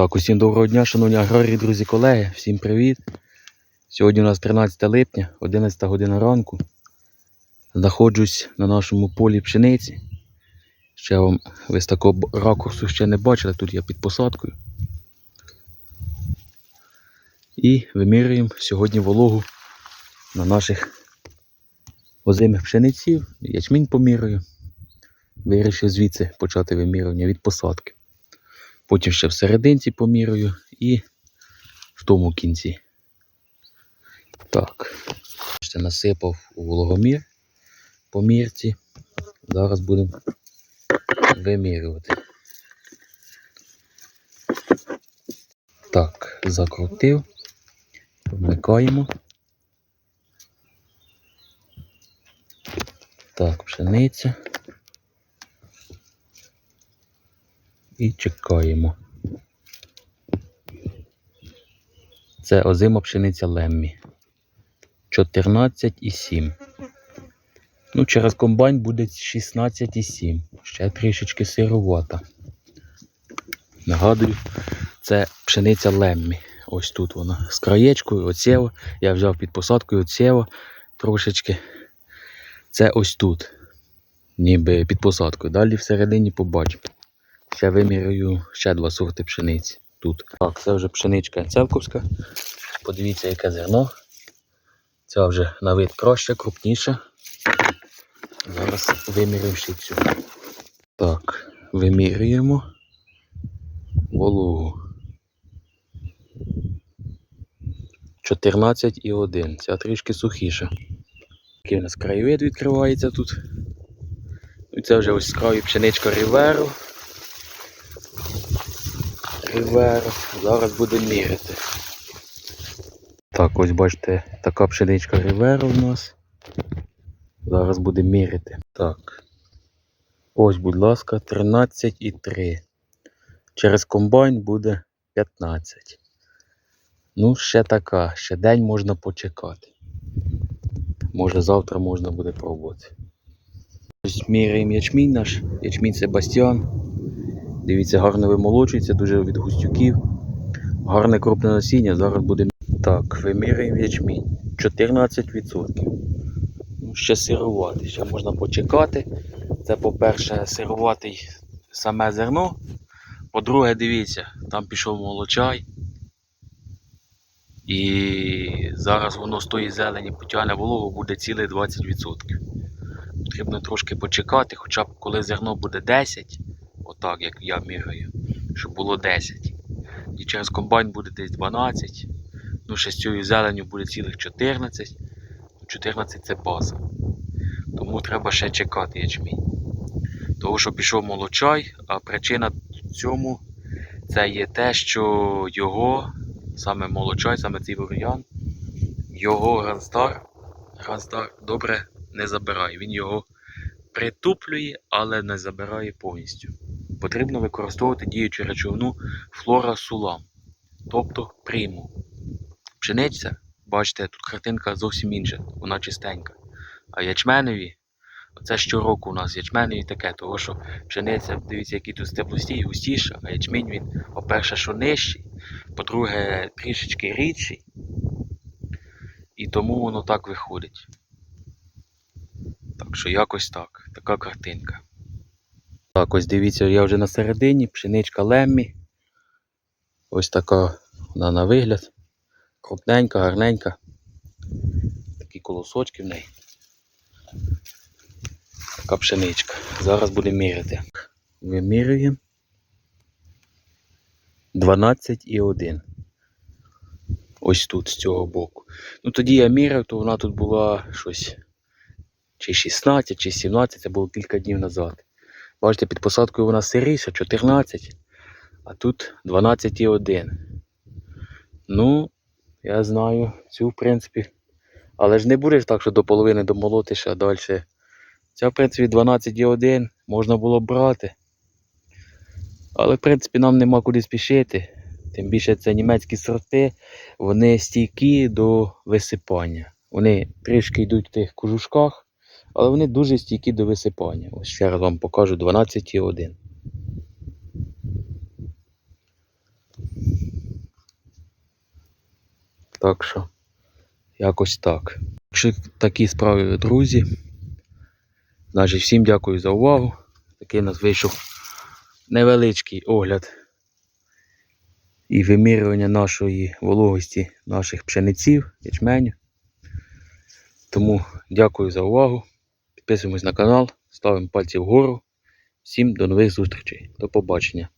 Так, усім доброго дня, шановні аграрії, друзі, колеги, всім привіт. Сьогодні у нас 13 липня, 11 година ранку. Знаходжусь на нашому полі пшениці. Ще вам ви з такого ракурсу ще не бачили, тут я під посадкою. І вимірюємо сьогодні вологу на наших озимих пшениців. Ячмінь помірюю. Вирішив звідси почати вимірювання від посадки. Потім ще в серединці поміряю і в тому кінці. Так. Ще насипав у вологомір по мірці. Зараз будемо вимірювати. Так, закрутив. Вмикаємо. Так, пшениця. І чекаємо. Це озима пшениця Леммі. 14,7. Ну, через комбайн буде 16,7. Ще трішечки сировата. Нагадую, це пшениця Леммі. Ось тут вона. З краєчкою, оцєво. Я взяв під посадкою оцєво трошечки. Це ось тут. Ніби під посадкою. Далі всередині побачимо. Ще вимірюю ще два сорти пшениці тут. Так, це вже пшеничка цевковська. Подивіться, яке зерно. Ця вже на вид краще, крупніше. Зараз вимірюємо ще цю. Так, вимірюємо вологу. 14,1. Ця трішки сухіша. Такий у нас краєвид відкривається тут. І це вже ось з краю пшеничка Ріверу. Ріверу. Зараз будемо міряти. Так, ось бачите, така пшеничка Ріверу в нас. Зараз будемо міряти. Так. Ось, будь ласка, 13,3. Через комбайн буде 15. Ну, ще така, ще день можна почекати. Може завтра можна буде пробувати. Міряємо ячмінь наш, ячмінь Себастьян. Дивіться, гарно вимолочується, дуже від густюків. Гарне крупне насіння, зараз будемо. Так, вимірюємо ячмінь. 14%. Ну, ще сирувати, ще можна почекати. Це, по-перше, сируватий саме зерно. По-друге, дивіться, там пішов молочай. І зараз воно з тої зелені потягне вологу буде цілих 20%. Потрібно трошки почекати, хоча б коли зерно буде 10, отак як я міряю, щоб було 10. І через комбайн буде десь 12. Ну, ще з цією зеленю буде цілих 14. 14 це база. Тому треба ще чекати ячмінь. Тому що пішов молочай, а причина цьому це є те, що його, саме молочай, саме цей бур'ян, його Гранстар, Гранстар добре не забирає. Він його притуплює, але не забирає повністю. Потрібно використовувати діючу речовину флора сулам, тобто приму. Пшениця, бачите, тут картинка зовсім інша, вона чистенька. А ячменові, це щороку у нас ячменові таке, того що пшениця, дивіться, які тут стеблості, густіша, а ячмінь він, по-перше, що нижчий, по-друге, трішечки рідший. І тому воно так виходить. Так що якось так, така картинка. Так, ось дивіться, я вже на середині, пшеничка Леммі. Ось така вона на вигляд. Крупненька, гарненька. Такі колосочки в неї. Така пшеничка. Зараз будемо міряти. Вимірюємо. 12,1. Ось тут, з цього боку. Ну тоді я міряв, то вона тут була щось. Чи 16, чи 17, це було кілька днів назад. Бачите, під посадкою вона сиріша, 14, а тут 12,1. Ну, я знаю, цю в принципі. Але ж не будеш так, що до половини домолотиш, а далі. Ця, в принципі, 12,1 можна було брати. Але, в принципі, нам нема куди спішити. Тим більше це німецькі сорти, вони стійкі до висипання. Вони трішки йдуть в тих кожушках, але вони дуже стійкі до висипання. Ось ще раз вам покажу 12,1. Так що, якось так. Якщо такі справи, друзі. Значить, всім дякую за увагу. Такий у нас вийшов невеличкий огляд і вимірювання нашої вологості наших пшениців, ячменю. Тому дякую за увагу. Підписуємось на канал, ставимо пальці вгору. Всім до нових зустрічей. До побачення.